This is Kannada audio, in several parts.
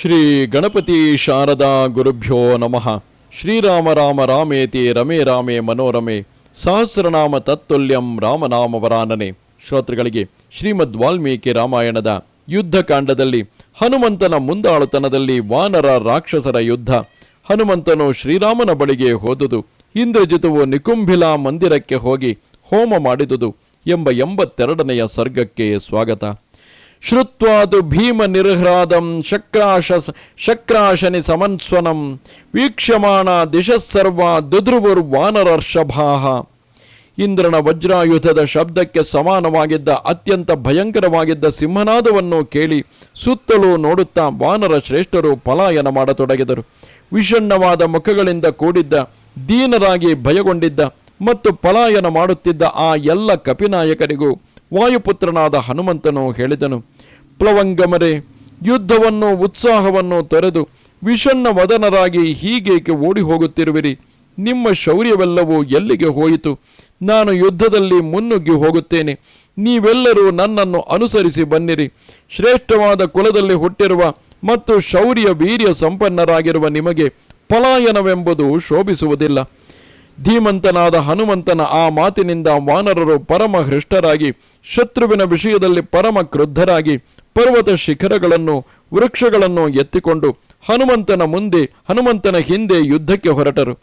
ಶ್ರೀ ಗಣಪತಿ ಶಾರದಾ ಗುರುಭ್ಯೋ ನಮಃ. ಶ್ರೀರಾಮ ರಾಮ ರಾಮೇತಿ ರಮೇ ರಾಮೇ ಮನೋರಮೆ. ಸಹಸ್ರನಾಮ ತತ್ತುಲ್ಯಂ ರಾಮನಾಮವರಾನನೆ. ಶ್ರೋತೃಗಳಿಗೆ ಶ್ರೀಮದ್ ವಾಲ್ಮೀಕಿ ರಾಮಾಯಣದ ಯುದ್ಧಕಾಂಡದಲ್ಲಿ ಹನುಮಂತನ ಮುಂದಾಳುತನದಲ್ಲಿ ವಾನರ ರಾಕ್ಷಸರ ಯುದ್ಧ. ಹನುಮಂತನು ಶ್ರೀರಾಮನ ಬಳಿಗೆ ಹೋದುದು. ಇಂದ್ರಜಿತುವು ನಿಕುಂಭಿಲಾ ಮಂದಿರಕ್ಕೆ ಹೋಗಿ ಹೋಮ ಮಾಡಿದುದು ಎಂಬ ಎಂಬತ್ತೆರಡನೆಯ ಸರ್ಗಕ್ಕೆ ಸ್ವಾಗತ. ಶ್ರುತ್ವಾದು ಭೀಮ ನಿರ್ಹ್ರಾದಂ ಶಕ್ರಾಶ ಶಕ್ರಾಶನಿ ಸಮನ್ಸ್ವನಂ ವೀಕ್ಷಮಾಣ ದಿಶಸ್ಸರ್ವ ದುಧ್ರುವುರ್ವಾನರರ್ಷಭಾಹ ಇಂದ್ರನ ವಜ್ರಾಯುಧದ ಶಬ್ದಕ್ಕೆ ಸಮಾನವಾಗಿದ್ದ ಅತ್ಯಂತ ಭಯಂಕರವಾಗಿದ್ದ ಸಿಂಹನಾದವನ್ನು ಕೇಳಿ ಸುತ್ತಲೂ ನೋಡುತ್ತಾ ವಾನರ ಶ್ರೇಷ್ಠರು ಪಲಾಯನ ಮಾಡತೊಡಗಿದರು. ವಿಷಣ್ಣವಾದ ಮುಖಗಳಿಂದ ಕೂಡಿದ್ದ, ದೀನರಾಗಿ ಭಯಗೊಂಡಿದ್ದ ಮತ್ತು ಪಲಾಯನ ಮಾಡುತ್ತಿದ್ದ ಆ ಎಲ್ಲ ಕಪಿನಾಯಕರಿಗೂ ವಾಯುಪುತ್ರನಾದ ಹನುಮಂತನು ಹೇಳಿದನು, ಪ್ಲವಂಗಮರೆ, ಯುದ್ಧವನ್ನು, ಉತ್ಸಾಹವನ್ನು ತೊರೆದು ವಿಷಣ್ಣ ವದನರಾಗಿ ಹೀಗೇಕೆ ಓಡಿ ಹೋಗುತ್ತಿರುವಿರಿ ನಿಮ್ಮ ಶೌರ್ಯವೆಲ್ಲವೂ ಎಲ್ಲಿಗೆ ಹೋಯಿತು? ನಾನು ಯುದ್ಧದಲ್ಲಿ ಮುನ್ನುಗ್ಗಿ ಹೋಗುತ್ತೇನೆ. ನೀವೆಲ್ಲರೂ ನನ್ನನ್ನು ಅನುಸರಿಸಿ ಬನ್ನಿರಿ. ಶ್ರೇಷ್ಠವಾದ ಕುಲದಲ್ಲಿ ಹುಟ್ಟಿರುವ ಮತ್ತು ಶೌರ್ಯ ವೀರ್ಯ ಸಂಪನ್ನರಾಗಿರುವ ನಿಮಗೆ ಪಲಾಯನವೆಂಬುದು ಶೋಭಿಸುವುದಿಲ್ಲ. ಧೀಮಂತನಾದ ಹನುಮಂತನ ಆ ಮಾತಿನಿಂದ ವಾನರರು ಪರಮ ಹೃಷ್ಟರಾಗಿ ಶತ್ರುವಿನ ವಿಷಯದಲ್ಲಿ ಪರಮ ಕ್ರುದ್ಧರಾಗಿ ಪರ್ವತ ಶಿಖರಗಳನ್ನು, ವೃಕ್ಷಗಳನ್ನು ಎತ್ತಿಕೊಂಡು ಹನುಮಂತನ ಮುಂದೆ, ಹನುಮಂತನ ಹಿಂದೆ ಯುದ್ಧಕ್ಕೆ ಹೊರಟರು.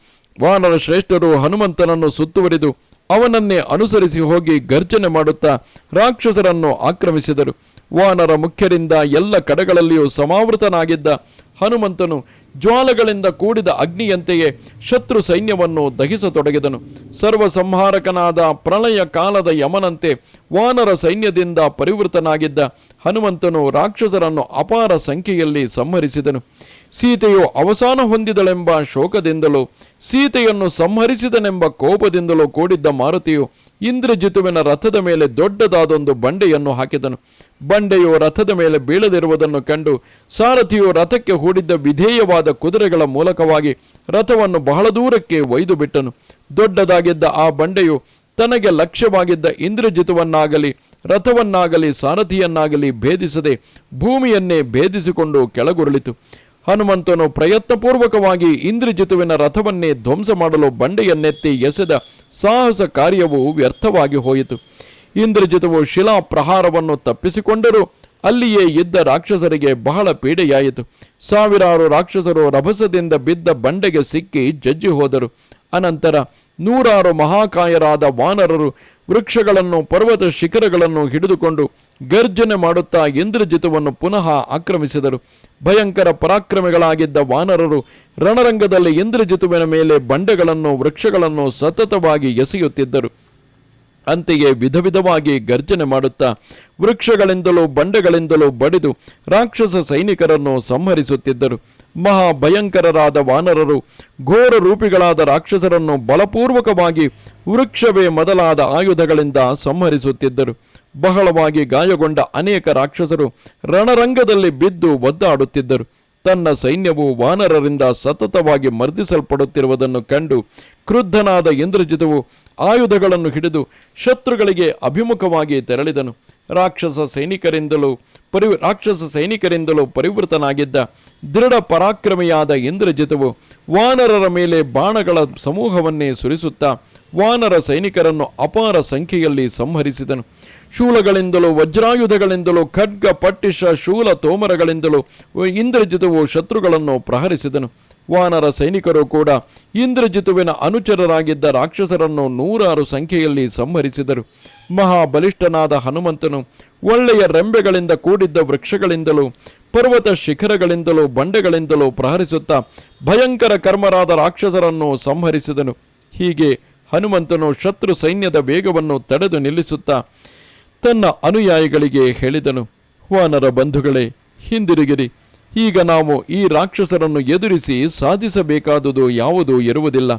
ವಾನರ ಶ್ರೇಷ್ಠರು ಹನುಮಂತನನ್ನು ಸುತ್ತುವರಿದು ಅವನನ್ನೇ ಅನುಸರಿಸಿ ಹೋಗಿ ಗರ್ಜನೆ ಮಾಡುತ್ತಾ ರಾಕ್ಷಸರನ್ನು ಆಕ್ರಮಿಸಿದರು. ವಾನರ ಮುಖ್ಯರಿಂದ ಎಲ್ಲ ಕಡೆಗಳಲ್ಲಿಯೂ ಸಮಾವೃತನಾಗಿದ್ದ ಹನುಮಂತನು ಜ್ವಾಲಗಳಿಂದ ಕೂಡಿದ ಅಗ್ನಿಯಂತೆಯೇ ಶತ್ರು ಸೈನ್ಯವನ್ನು ದಹಿಸತೊಡಗಿದನು. ಸರ್ವ ಸಂಹಾರಕನಾದ ಪ್ರಳಯ ಕಾಲದ ಯಮನಂತೆ ವಾನರ ಸೈನ್ಯದಿಂದ ಪರಿವೃತನಾಗಿದ್ದ ಹನುಮಂತನು ರಾಕ್ಷಸರನ್ನು ಅಪಾರ ಸಂಖ್ಯೆಯಲ್ಲಿ ಸಂಹರಿಸಿದನು. ಸೀತೆಯು ಅವಸಾನ ಹೊಂದಿದಳೆಂಬ ಶೋಕದಿಂದಲೂ, ಸೀತೆಯನ್ನು ಸಂಹರಿಸಿದನೆಂಬ ಕೋಪದಿಂದಲೂ ಕೂಡಿದ್ದ ಮಾರುತಿಯು ಇಂದ್ರಜಿತುವಿನ ರಥದ ಮೇಲೆ ದೊಡ್ಡದಾದೊಂದು ಬಂಡೆಯನ್ನು ಹಾಕಿದನು. ಬಂಡೆಯು ರಥದ ಮೇಲೆ ಬೀಳದಿರುವುದನ್ನು ಕಂಡು ಸಾರಥಿಯು ರಥಕ್ಕೆ ಹೂಡಿದ್ದ ವಿಧೇಯವಾದ ಕುದುರೆಗಳ ಮೂಲಕವಾಗಿ ರಥವನ್ನು ಬಹಳ ದೂರಕ್ಕೆ ಒಯ್ದು ಬಿಟ್ಟನು. ದೊಡ್ಡದಾಗಿದ್ದ ಆ ಬಂಡೆಯು ತನಗೆ ಲಕ್ಷ್ಯವಾಗಿದ್ದ ಇಂದ್ರಜಿತವನ್ನಾಗಲಿ, ರಥವನ್ನಾಗಲಿ, ಸಾರಥಿಯನ್ನಾಗಲಿ ಭೇದಿಸದೆ ಭೂಮಿಯನ್ನೇ ಭೇದಿಸಿಕೊಂಡು ಕೆಳಗುರುಳಿತು. ಹನುಮಂತನು ಪ್ರಯತ್ನಪೂರ್ವಕವಾಗಿ ಇಂದ್ರಜಿತುವಿನ ರಥವನ್ನೇ ಧ್ವಂಸ ಮಾಡಲು ಬಂಡೆಯನ್ನೆತ್ತಿ ಎಸೆದ ಸಾಹಸ ಕಾರ್ಯವು ವ್ಯರ್ಥವಾಗಿ ಹೋಯಿತು. ಇಂದ್ರಜಿತವು ಶಿಲಾ ಪ್ರಹಾರವನ್ನು ತಪ್ಪಿಸಿಕೊಂಡರೂ ಅಲ್ಲಿಯೇ ಇದ್ದ ರಾಕ್ಷಸರಿಗೆ ಬಹಳ ಪೀಡೆಯಾಯಿತು. ಸಾವಿರಾರು ರಾಕ್ಷಸರು ರಭಸದಿಂದ ಬಿದ್ದ ಬಂಡೆಗೆ ಸಿಕ್ಕಿ ಜಜ್ಜಿ ಹೋದರು. ಅನಂತರ ನೂರಾರು ಮಹಾಕಾಯರಾದ ವಾನರರು ವೃಕ್ಷಗಳನ್ನು, ಪರ್ವತ ಶಿಖರಗಳನ್ನು ಹಿಡಿದುಕೊಂಡು ಗರ್ಜನೆ ಮಾಡುತ್ತಾ ಇಂದ್ರಜಿತವನ್ನು ಪುನಃ ಆಕ್ರಮಿಸಿದರು. ಭಯಂಕರ ಪರಾಕ್ರಮಿಗಳಾಗಿದ್ದ ವಾನರರು ರಣರಂಗದಲ್ಲಿ ಇಂದ್ರಜಿತುವಿನ ಮೇಲೆ ಬಂಡೆಗಳನ್ನು, ವೃಕ್ಷಗಳನ್ನು ಸತತವಾಗಿ ಎಸೆಯುತ್ತಿದ್ದರು. ಅಂತೆಯೇ ವಿಧ ವಿಧವಾಗಿ ಗರ್ಜನೆ ಮಾಡುತ್ತಾ ವೃಕ್ಷಗಳಿಂದಲೂ ಬಂಡೆಗಳಿಂದಲೂ ಬಡಿದು ರಾಕ್ಷಸ ಸೈನಿಕರನ್ನು ಸಂಹರಿಸುತ್ತಿದ್ದರು. ಮಹಾ ಭಯಂಕರರಾದ ವಾನರರು ಘೋರ ರೂಪಿಗಳಾದ ರಾಕ್ಷಸರನ್ನು ಬಲಪೂರ್ವಕವಾಗಿ ವೃಕ್ಷವೇ ಮೊದಲಾದ ಆಯುಧಗಳಿಂದ ಸಂಹರಿಸುತ್ತಿದ್ದರು. ಬಹಳವಾಗಿ ಗಾಯಗೊಂಡ ಅನೇಕ ರಾಕ್ಷಸರು ರಣರಂಗದಲ್ಲಿ ಬಿದ್ದು ಒದ್ದಾಡುತ್ತಿದ್ದರು. ತನ್ನ ಸೈನ್ಯವು ವಾನರರಿಂದ ಸತತವಾಗಿ ಮರ್ದಿಸಲ್ಪಡುತ್ತಿರುವುದನ್ನು ಕಂಡು ಕ್ರುದ್ಧನಾದ ಇಂದ್ರಜಿತವು ಆಯುಧಗಳನ್ನು ಹಿಡಿದು ಶತ್ರುಗಳಿಗೆ ಅಭಿಮುಖವಾಗಿ ತೆರಳಿದನು. ರಾಕ್ಷಸ ಸೈನಿಕರಿಂದಲೂ ಪರಿ, ರಾಕ್ಷಸ ಸೈನಿಕರಿಂದಲೂ ಪರಿವೃತನಾಗಿದ್ದ ದೃಢ ಪರಾಕ್ರಮಿಯಾದ ಇಂದ್ರಜಿತವು ವಾನರರ ಮೇಲೆ ಬಾಣಗಳ ಸಮೂಹವನ್ನೇ ಸುರಿಸುತ್ತಾ ವಾನರ ಸೈನಿಕರನ್ನು ಅಪಾರ ಸಂಖ್ಯೆಯಲ್ಲಿ ಸಂಹರಿಸಿದನು. ಶೂಲಗಳಿಂದಲೂ, ವಜ್ರಾಯುಧಗಳಿಂದಲೂ, ಖಡ್ಗ, ಪಟ್ಟಿಷ, ಶೂಲ, ತೋಮರಗಳಿಂದಲೂ, ಇಂದ್ರಜಿತವು ಶತ್ರುಗಳನ್ನು ಪ್ರಹರಿಸಿದನು. ವಾನರ ಸೈನಿಕರು ಕೂಡ ಇಂದ್ರಜಿತುವಿನ ಅನುಚರರಾಗಿದ್ದ ರಾಕ್ಷಸರನ್ನು ನೂರಾರು ಸಂಖ್ಯೆಯಲ್ಲಿ ಸಂಹರಿಸಿದರು. ಮಹಾಬಲಿಷ್ಠನಾದ ಹನುಮಂತನು ಒಳ್ಳೆಯ ರೆಂಬೆಗಳಿಂದ ಕೂಡಿದ್ದ ವೃಕ್ಷಗಳಿಂದಲೂ, ಪರ್ವತ ಶಿಖರಗಳಿಂದಲೂ, ಬಂಡೆಗಳಿಂದಲೂ ಪ್ರಹರಿಸುತ್ತಾ ಭಯಂಕರ ಕರ್ಮರಾದ ರಾಕ್ಷಸರನ್ನು ಸಂಹರಿಸಿದನು. ಹೀಗೆ ಹನುಮಂತನು ಶತ್ರು ಸೈನ್ಯದ ವೇಗವನ್ನು ತಡೆದು ನಿಲ್ಲಿಸುತ್ತಾ ತನ್ನ ಅನುಯಾಯಿಗಳಿಗೆ ಹೇಳಿದನು, ವಾನರ ಬಂಧುಗಳೇ, ಹಿಂದಿರುಗಿರಿ. ಈಗ ನಾವು ಈ ರಾಕ್ಷಸರನ್ನು ಎದುರಿಸಿ ಸಾಧಿಸಬೇಕಾದುದು ಯಾವುದೂ ಇರುವುದಿಲ್ಲ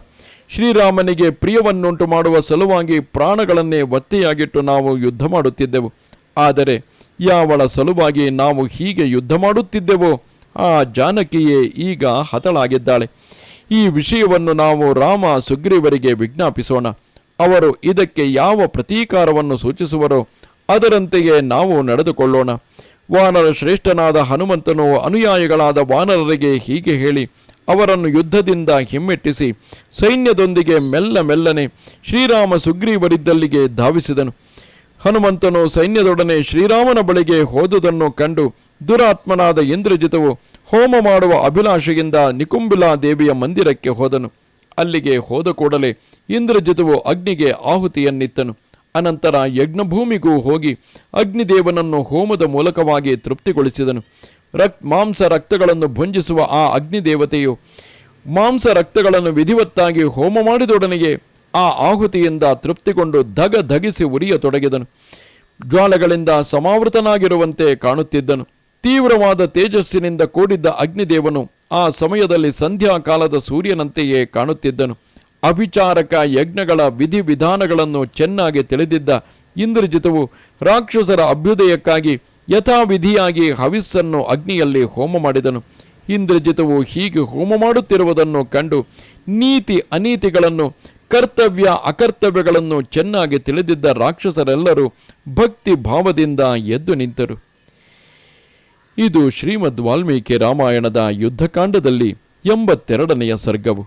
ಶ್ರೀರಾಮನಿಗೆ ಪ್ರಿಯವನ್ನುಂಟು ಮಾಡುವ ಸಲುವಾಗಿ ಪ್ರಾಣಗಳನ್ನೇ ಒತ್ತೆಯಾಗಿಟ್ಟು ನಾವು ಯುದ್ಧ ಮಾಡುತ್ತಿದ್ದೆವು. ಆದರೆ ಯಾವಳ ಸಲುವಾಗಿ ನಾವು ಹೀಗೆ ಯುದ್ಧ ಮಾಡುತ್ತಿದ್ದೆವೋ ಆ ಜಾನಕಿಯೇ ಈಗ ಹತಳಾಗಿದ್ದಾಳೆ. ಈ ವಿಷಯವನ್ನು ನಾವು ರಾಮ ಸುಗ್ರೀವರಿಗೆ ವಿಜ್ಞಾಪಿಸೋಣ. ಅವರು ಇದಕ್ಕೆ ಯಾವ ಪ್ರತೀಕಾರವನ್ನು ಸೂಚಿಸುವರೋ ಅದರಂತೆಯೇ ನಾವು ನಡೆದುಕೊಳ್ಳೋಣ. ವಾನರ ಶ್ರೇಷ್ಠನಾದ ಹನುಮಂತನು ಅನುಯಾಯಿಗಳಾದ ವಾನರರಿಗೆ ಹೀಗೆ ಹೇಳಿ, ಅವರನ್ನು ಯುದ್ಧದಿಂದ ಹಿಮ್ಮೆಟ್ಟಿಸಿ ಸೈನ್ಯದೊಂದಿಗೆ ಮೆಲ್ಲ ಮೆಲ್ಲನೆ ಶ್ರೀರಾಮ ಸುಗ್ರೀವರಿದ್ದಲ್ಲಿಗೆ ಧಾವಿಸಿದನು. ಹನುಮಂತನು ಸೈನ್ಯದೊಡನೆ ಶ್ರೀರಾಮನ ಬಳಿಗೆ ಹೋದುದನ್ನು ಕಂಡು ದುರಾತ್ಮನಾದ ಇಂದ್ರಜಿತವು ಹೋಮ ಮಾಡುವ ಅಭಿಲಾಷೆಯಿಂದ ನಿಕುಂಬಿಲಾ ದೇವಿಯ ಮಂದಿರಕ್ಕೆ ಹೋದನು. ಅಲ್ಲಿಗೆ ಹೋದ ಕೂಡಲೇ ಇಂದ್ರಜಿತವು ಅಗ್ನಿಗೆ ಆಹುತಿಯನ್ನಿತ್ತನು. ಅನಂತರ ಯಜ್ಞಭೂಮಿಗೂ ಹೋಗಿ ಅಗ್ನಿದೇವನನ್ನು ಹೋಮದ ಮೂಲಕವಾಗಿ ತೃಪ್ತಿಗೊಳಿಸಿದನು. ರಕ್, ಮಾಂಸ ರಕ್ತಗಳನ್ನು ಭುಂಜಿಸುವ ಆ ಅಗ್ನಿದೇವತೆಯು ಮಾಂಸ ರಕ್ತಗಳನ್ನು ವಿಧಿವತ್ತಾಗಿ ಹೋಮ ಮಾಡಿದೊಡನೆಯೇ ಆ ಆಹುತಿಯಿಂದ ತೃಪ್ತಿಗೊಂಡು ಧಗ ಧಗಿಸಿ ಉರಿಯತೊಡಗಿದನು. ಜ್ವಾಲೆಗಳಿಂದ ಸಮಾವೃತನಾಗಿರುವಂತೆ ಕಾಣುತ್ತಿದ್ದನು. ತೀವ್ರವಾದ ತೇಜಸ್ಸಿನಿಂದ ಕೂಡಿದ್ದ ಅಗ್ನಿದೇವನು ಆ ಸಮಯದಲ್ಲಿ ಸಂಧ್ಯಾಕಾಲದ ಸೂರ್ಯನಂತೆಯೇ ಕಾಣುತ್ತಿದ್ದನು. ಅಭಿಚಾರಕ ಯಜ್ಞಗಳ ವಿಧಿವಿಧಾನಗಳನ್ನು ಚೆನ್ನಾಗಿ ತಿಳಿದಿದ್ದ ಇಂದ್ರಜಿತವು ರಾಕ್ಷಸರ ಅಭ್ಯುದಯಕ್ಕಾಗಿ ಯಥಾವಿಧಿಯಾಗಿ ಹವಿಸ್ಸನ್ನು ಅಗ್ನಿಯಲ್ಲಿ ಹೋಮ ಮಾಡಿದನು. ಇಂದ್ರಜಿತವು ಹೀಗೆ ಹೋಮ ಮಾಡುತ್ತಿರುವುದನ್ನು ಕಂಡು ನೀತಿ ಅನೀತಿಗಳನ್ನು, ಕರ್ತವ್ಯ ಅಕರ್ತವ್ಯಗಳನ್ನು ಚೆನ್ನಾಗಿ ತಿಳಿದಿದ್ದ ರಾಕ್ಷಸರೆಲ್ಲರೂ ಭಕ್ತಿ ಭಾವದಿಂದ ಎದ್ದು ನಿಂತರು. ಇದು ಶ್ರೀಮದ್ ವಾಲ್ಮೀಕಿ ರಾಮಾಯಣದ ಯುದ್ಧಕಾಂಡದಲ್ಲಿ ಎಂಬತ್ತೆರಡನೆಯ ಸರ್ಗವು.